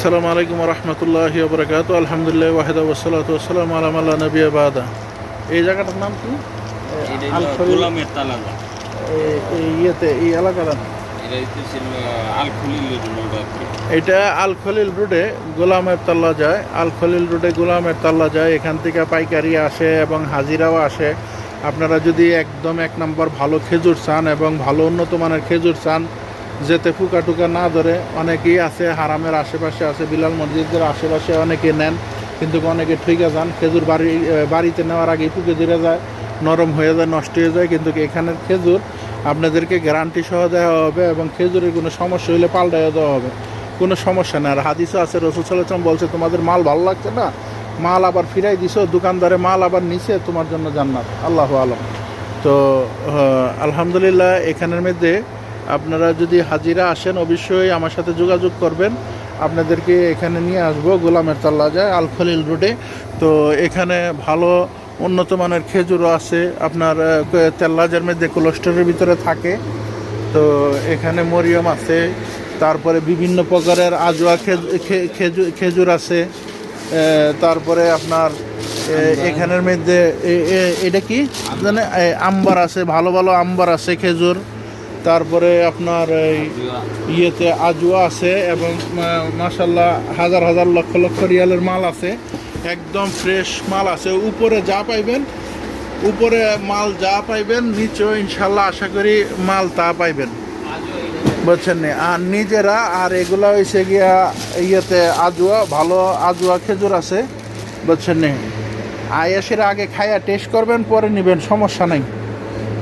আসসালামু আলাইকুম রহমতুল্লাহ বরকাত আলহামদুলিল্লাহ ওয়াহেদ ওসলাত ওসালাম আলাম আল্লাহ নবী বাদা। এই জায়গাটার নাম কি? ইয়েতে এই এলাকার এটা হচ্ছে আল খলিলের রোড খলিল গোলামের তাল্লা যায়। আল খলিল রোডে গোলামের তাল্লা যায়। এখান থেকে পাইকারি আসে এবং হাজিরাও আসে। আপনারা যদি একদম এক নম্বর ভালো খেজুর চান এবং ভালো উন্নত মানের খেজুর চান যেতে ফুকা টুকা না ধরে অনেকেই আছে, হারামের আশেপাশে আছে, বিলাল মসজিদের আশেপাশে অনেকে নেন, কিন্তু অনেকে ঠিকা যান। খেজুর বাড়ি বাড়িতে নেওয়ার আগেই পুকে ধরে যায়, নরম হয়ে যায়, নষ্ট হয়ে যায়, কিন্তু এখানের খেজুর আপনাদেরকে গ্যারান্টি সহ দেওয়া হবে এবং খেজুরের কোনো সমস্যা হলে পাল্টাইয়া দেওয়া হবে। কোনো সমস্যা নেই। আর হাদিসও আছে, রসুল সাল্লাম বলছে, তোমাদের মাল ভালো লাগছে না? মাল আবার ফিরাই দিছো, দোকানদারে মাল আবার নিছে, তোমার জন্য জান্নাত। আল্লাহ আলম। তো আলহামদুলিল্লাহ, এখানের মধ্যে আপনারা যদি হাজিরা আসেন অবশ্যই আমার সাথে যোগাযোগ করবেন। আপনাদেরকে এখানে নিয়ে আসব গোলামের তাল্লা যায় আল খলিল রোডে। তো এখানে ভালো উন্নত মানের খেজুরও আছে। আপনার তেল্লাজের মধ্যে কোলেস্টোরের ভিতরে থাকে। তো এখানে মরিয়ম আছে। তারপরে বিভিন্ন প্রকারের আজোয়া খেজুর আছে। তারপরে আপনার এখানের মধ্যে এটা কি? জানে আম্বার আছে ভালো ভালো আম্বার আছে খেজুর। তারপরে আপনার এই ইয়েতে আজুয়া আছে এবং মাসাল্লাহ হাজার হাজার লক্ষ লক্ষ রিয়ালের মাল আছে। একদম ফ্রেশ মাল আছে। উপরে যা পাইবেন, উপরে মাল যা পাইবেন নিচেও ইনশাল্লাহ আশা করি মাল তা পাইবেন। বুঝছেন নি? আর নিজেরা, আর এগুলা হয়েছে গিয়া ইয়েতে আজুয়া ভালো আজুয়া খেজুর আছে। বুঝছেন নি? আয়াসের আগে খাইয়া টেস্ট করবেন, পরে নেবেন, সমস্যা নাই।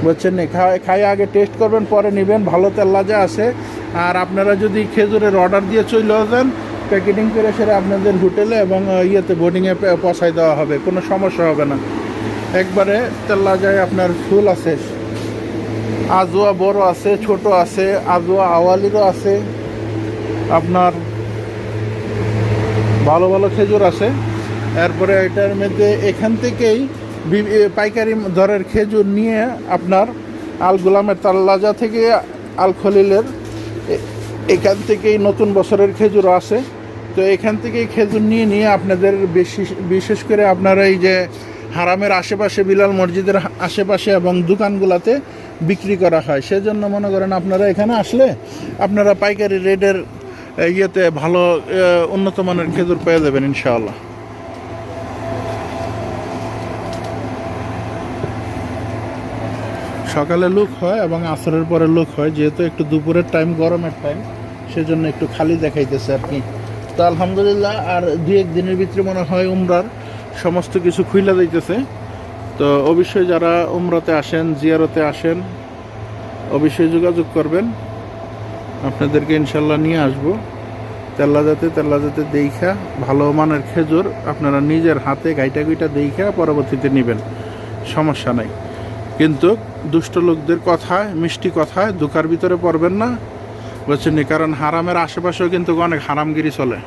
বুঝছেন নি? খাই- আগে টেস্ট করবেন, পরে নেবেন। ভালো তেল্লাজা আছে। আর আপনারা যদি খেজুরের অর্ডার দিয়ে চলে যান প্যাকেটিং করে সেটা আপনাদের হোটেলে এবং ইয়েতে বোর্ডিংয়ে পৌঁছায় দেওয়া হবে। কোনো সমস্যা হবে না। একবারে তেল্লাজায় আপনার ফুল আছে। আজোয়া বড় আছে, ছোট আছে, আজোয়া আওয়ালিরও আছে। আপনার ভালো ভালো খেজুর আছে। এরপরে এটার মধ্যে এখান থেকেই পাইকারি দরের খেজুর নিয়ে আপনার আল গোলামের তাল্লাজা থেকে আল খলিলের এখান থেকেই নতুন বছরের খেজুর আছে তো এখান থেকেই খেজুর নিয়ে নিয়ে আপনাদের বেশি বিশেষ করে আপনারা এই যে হারামের আশেপাশে বিলাল মসজিদের আশেপাশে এবং দোকানগুলোতে বিক্রি করা হয়। সেজন্য মনে করেন আপনারা এখানে আসলে আপনারা পাইকারি রেটের এ, ইয়েতে ভালো উন্নত মানের খেজুর পেয়ে যাবেন ইনশাআল্লাহ। সকালে লুক হয় এবং আসরের পরে লুক হয়, যেহেতু একটু দুপুরের টাইম গরমের টাইম সেজন্য একটু খালি দেখাইতেছে আর কি। তো আলহামদুলিল্লাহ, আর দু এক দিনের ভিতরে মনে হয় উমরার সমস্ত কিছু খুইলা যাইতেছে। তো অবশ্যই যারা উমরাতে আসেন, জিয়ারতে আসেন, অবশ্যই যোগাযোগ করবেন। আপনাদেরকে ইনশাল্লাহ নিয়ে আসব। তেল্লাজাতে তেল্লাজাতে দেইখা, ভালো মানের খেজুর আপনারা নিজের হাতে গাইটা গুইটা দেইখা পরবর্তীতে নেবেন। সমস্যা নাই। কিন্তু দুষ্ট লোকদের কথায়, মিষ্টি কথায় দুকার ভিতরে পড়বেন না। বুঝছেন কারণ হারামের আশেপাশেও কিন্তু অনেক হারামগিরি চলে।